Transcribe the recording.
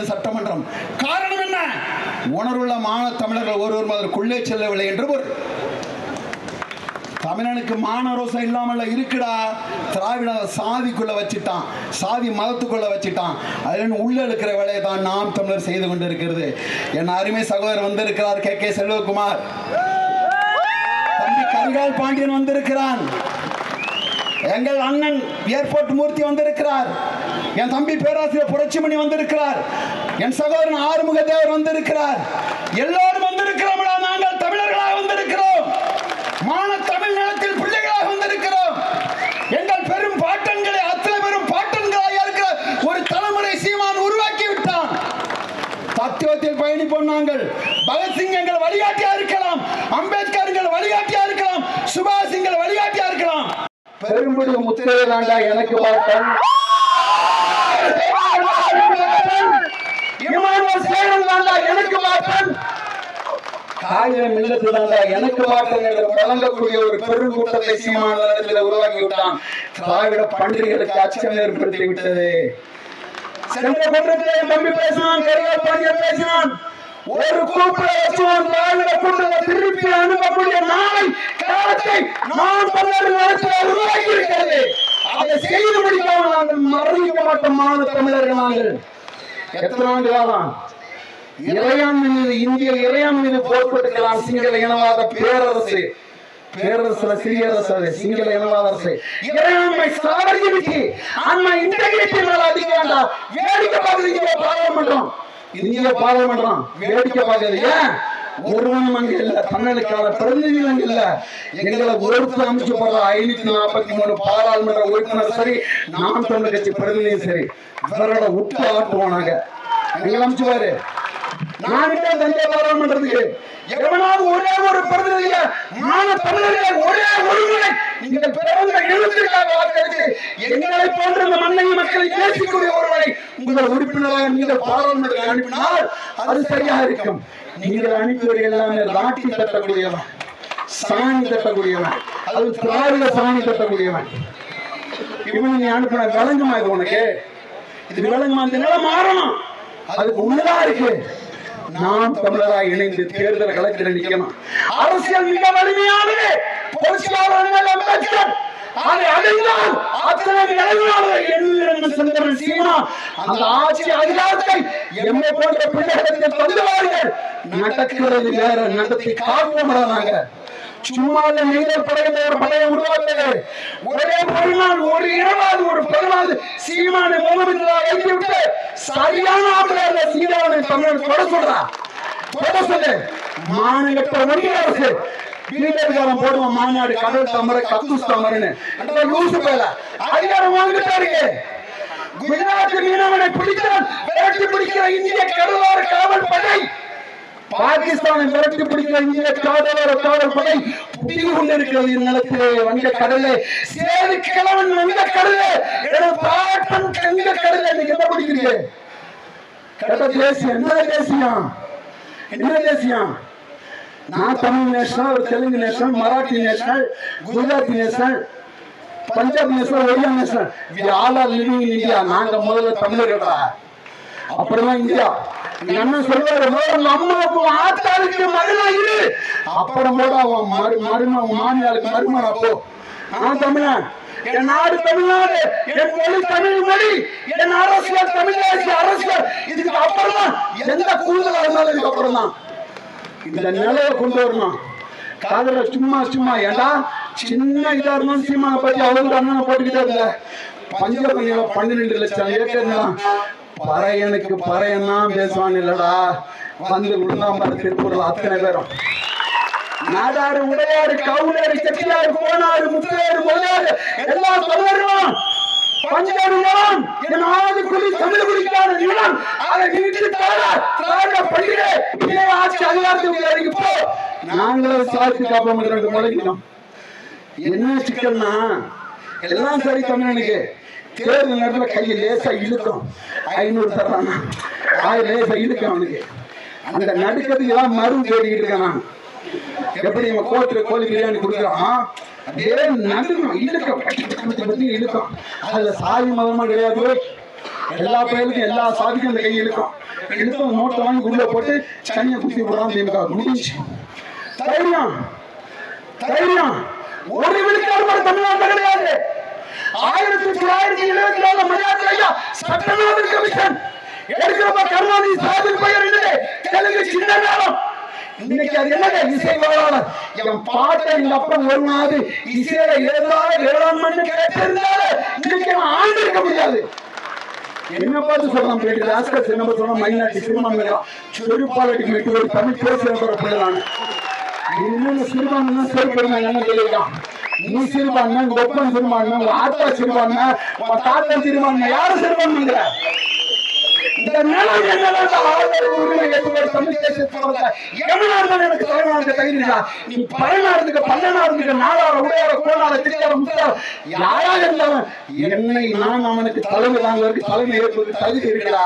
சட்டமன்றம். காரணம் என்ன? உணர்வுள்ள மாண தமிழர்கள் ஒருவர் அதற்குள்ளே செல்லவில்லை என்று ஒரு தமிழனுக்கு மானரோசம் இல்லாமல் இருக்குடா. திராவிட சாதிக்குள்ள வச்சுட்டான். சாதி மதத்துக்குள்ள வச்சுட்டான். அதில் உள்ள இருக்கிற வேலையை தான் நாம் தமிழர் செய்து கொண்டு இருக்கிறது என் அருமை சகோதரர் வந்திருக்கிறார் கே கே செல்வகுமார். தம்பி கரிகால் பாண்டியன் வந்திருக்கிறான். எங்கள் அண்ணன் ஏர்போர்ட் மூர்த்தி வந்திருக்கிறார். என் தம்பி பேராசிரியர் புரட்சிமணி வந்திருக்கிறார். என் சகோதரன் ஆறுமுக தேவர் வந்திருக்கிறார். எல்லோரும் வந்திருக்கிறோம்டா நாங்கள் தமிழர்களாக வந்திருக்கிறோம். மான தமிழ் நிலத்தில் பிள்ளைகளாக வந்திருக்கிறோம். எங்கள் பெரும் பாட்டன்களை அத்தனை பெரும் பாட்டன்களாக இருக்கிற ஒரு தலைமுறை சீமான் உருவாக்கி விட்டான். தத்துவத்தில் பயணிப்போம் நாங்கள். பகத்சிங் எங்கள் வழிகாட்டியா இருக்கலாம். அம்பேத்கர் எங்கள் வழிகாட்டியா இருக்கலாம். சுபாஷ் எங்கள் வழிகாட்டியா இருக்கலாம். பெரும்புடி முத்திரைதாண்டா எனக்கு பாட்டன் தாண்டா எனக்கு பாட்டன் காகிதம் இல்லத்துதாண்டா எனக்கு மாற்றம் என்று வழங்கக்கூடிய ஒரு பெருங்கூட்டத்தை சீமானத்தில் உருவாக்கி விட்டான் திராவிட பண்டிகைகளுக்கு அச்சம் ஏற்படுத்தி விட்டது. சென்ற கூட்டத்தில் என் தம்பி பேசினான் கரிகால் பாண்டியன் பேசினான். ஒரு கூப்பிட கூட்டத்தை திருப்பி அனுப்பக்கூடிய நாளை காலத்தை நான் பல்வேறு நேரத்தில் உருவாக்கி இருக்கிறது அதை செய்து முடிக்காமல் நாங்கள் மரணிக்க மாட்டோம் மாநில தமிழர்கள் நாங்கள் எத்தனை ஆண்டு காலம்? இறையாண்மை மீது இந்திய இறையாண்மை மீது போர்க்கொடுக்கலாம் சிங்கள இனவாத பேரரசு. பேரரசு சிறிய அரசு அது சிங்கள இனவாத அரசு. இறையாண்மை சாவர்ஜிக்கு ஆன்மா இன்டெகிரிட்டி மேல அதிகம் வேடிக்கை பார்க்குறீங்க பாராளுமன்றம். இந்திய பாராளுமன்றம் வேடிக்கை பார்க்குறது ஏன் ஒருவனும் அங்க இல்ல தமிழுக்கான பிரதிநிதிகள் அங்க இல்ல. எங்களை ஒருத்தர் அமைச்சு போற ஐநூத்தி நாற்பத்தி மூணு பாராளுமன்ற உறுப்பினர் சரி நாம் தமிழ் கட்சி பிரதிநிதி சரி இவரோட விட்டு ஆட்டுவோம் நாங்க எங்களை அமைச்சுவாரு நாங்களே தஞ்சை பாராளுமன்றத்துக்கு எவனாவது ஒரே ஒரு பிரதிநிதிய மான தமிழர்களே ஒரே ஒருவரை நீங்கள் பிறந்த எழுத்திற்காக வாக்களித்து எங்களை போன்ற இந்த மண்ணையும் மக்களை பேசிக்கூடிய ஒருவரை உங்கள் உறுப்பினராக நீங்கள் பாராளுமன்றத்தில் அனுப்பினால் அது சரியாக இருக்கும். நீங்கள் அனுப்பியவர்கள் எல்லாமே லாட்டி தட்டக்கூடியவன் சாணி தட்டக்கூடியவன் அது திராவிட சாணி தட்டக்கூடியவன். இவன் நீ அனுப்பின விளங்குமா இது உனக்கு? இது விளங்குமா? இந்த நிலம் மாறணும். அதுக்கு உள்ளதா இருக்கு. நாம் தமிழராய் இணைந்து தேர்தல் களத்தில் நிற்கணும். அரசியல் மிக வலிமையானது. புரட்சியாளர் அதை அடைந்தால் அத்தனை இளைஞர்கள் எண்ணிலிருந்து சென்றவன் சீமா அந்த ஆட்சி அதிகாரத்தை எம்மை போன்ற பிள்ளைகளுக்கு தந்துவார்கள் நடக்கிறது வேற நடத்தி காப்போம் நாங்க சும்மா இல்ல படையில ஒரு படையை உருவாக்குறது ஒரே ஒரு நாள் ஒரு இரவாவது ஒரு பதினாலு சீமானை முதலமைச்சரா எழுதி விட்டு சரியான ஆட்கள் சீமானை தமிழ் தொட சொல்றா. தொட சொல்லு. மாநிலத்த ஒன்றிய அரசு பீடர்காலம் போடுவோம் மாநாடு கடல் தமர கத்தூஸ் தமரன்னு. லூசு பேல அதிகாரம் வாங்கிட்டு குஜராத் மீனவனை பிடித்தால் விரட்டி பிடிக்கிற இந்திய கடலோர காவல் படை. பாகிஸ்தானை மிரட்டி பிடிக்கிற இந்திய காதலோர காவல் படை புடிந்து கொண்டிருக்கிறது இந்நிலத்திலே வந்த கடலே சேது கிழவன் வந்த கடலே எனது பாட்டன் கங்க கடலே நீங்க என்ன பிடிக்கிறீங்க கட்ட தேசியம் என்ன தேசியம்? என்ன தேசியம்? நான் தமிழ் நேஷனல் ஒரு Telugu national Marathi national Gujarati national Punjab national Oriya national we all are living in India நாங்க முதல்ல தமிழர்களா? அப்புறமா இந்தியா. என்ன அண்ணன் சொல்லுவாரு முதல்ல உங்க அம்மாவுக்கும் ஆத்தாளுக்கு மகனா இரு. அப்புறமோட அவன் மரு மரும அவன் மாமியாளுக்கு மருமனா போ. நான் தமிழன் என் நாடு தமிழ்நாடு என் மொழி தமிழ் மொழி என் அரசியல் தமிழ் அரசியல். இதுக்கு அப்புறம் தான் எந்த கூடுதலா இருந்தாலும் இதுக்கு அப்புறம் தான். இந்த நிலையை கொண்டு வரணும். காதல சும்மா சும்மா ஏண்டா? சின்ன இதா இருந்தாலும் சீமான பத்தி அவருக்கு அண்ணன் போட்டுக்கிட்டே இல்ல பஞ்சபணியில பன்னிரெண்டு லட்சம் ஏக்கர் நிலம் பறையனுக்கு பறையன் தான் பேசுவான் இல்லடா. வந்து உண்ணாம்பர திருப்பூர்ல அத்தனை பேரும். நாடாறு உடையாறு கவுனாறு செட்டியாறு கோனாறு முத்தையாறு முதலாறு எல்லா தமிழர்களும் பஞ்சாறு என் ஆதி குடி தமிழ் குடிக்கான நிலம். அதை நீட்டு தார திராவிட பண்டிகை இதே ஆட்சி அதிகாரத்துக்கு இறங்கி போ. நாங்களும் சாட்சி காப்போம் என்ன சிக்கல்னா எல்லாம் சரி தமிழனுக்கு தேர்தல் நேரத்துல கையை லேசா இழுக்கும். ஐநூறு தர்றான். ஆயிரம் லேசா இழுக்கும் அவனுக்கு. அந்த நடுக்கிறதுக்கு எல்லாம் மருந்து தேடிக்கிட்டு இருக்கான்? எப்படி நம்ம கோத்துல கோழி பிரியாணி கொடுக்குறோம் அப்படியே நடுக்கணும் இழுக்கும். பத்தி இழுக்கும். அதுல சாதி மதமா கிடையாது எல்லா பேருக்கும் எல்லா சாதிக்கும் இந்த கை இழுக்கும். இழுக்கும் நோட்டை வாங்கி உள்ள போட்டு சனியை குத்தி போடாம திமுக. முடிஞ்சு தைரியம். தைரியம். ஒரு விழுக்காடு கூட தமிழ்நாட்டில் கிடையாது. ஆயிரத்தி தொள்ளாயிரத்தி எழுபத்தி நாலு மரியாதை ஐயா சட்டநாதன் கமிஷன் எடுக்கிறப்ப கருணாநிதி சாதிக்கு பெயர் என்னது? தெலுங்கு சின்ன நேரம் இன்னைக்கு அது என்னங்க? இசை வரலாறு. என் பாட்டை எங்க அப்பன் ஒரு நாள் இசையில ஏதாவது வேளாண்மைன்னு கேட்டிருந்தாலே இன்னைக்கு அவன் ஆண்டு முடியாது. என்ன பார்த்து சொல்லலாம் கேட்டு ராஸ்கர் சின்ன சொன்னா மைனாரிட்டி சிறுபான்மையா செருப்பாலட்டி மீட்டு ஒரு தமிழ் பேசுகிற பிள்ளை நான். இன்னொன்னு சிறுபான்மை சேர்க்கணும் என்ன தெரியலாம் நீ சிறுபான்மை உங்க ஒப்பன் சிறுபான்மை உங்க ஆத்தா சிறுபான்மை உங்க தாத்தா சிறுபான்மை யாரு சிறுபான்மைங்கிற இந்த நிலம் என்னதான் உரிமை ஏற்றுக்கிற தமிழ் தேசத்தோட எவனா எனக்கு தலைவனாக தகுதியா நீ பயனாடுறதுக்கு பல்லனாடுறதுக்கு நாளார உடையார கோளார திரியார முத்தார யாரா இருந்தாலும் என்னை நான் அவனுக்கு தலைமை தாங்குவதற்கு தலைமை ஏற்பதற்கு தகுதி இருக்கிறா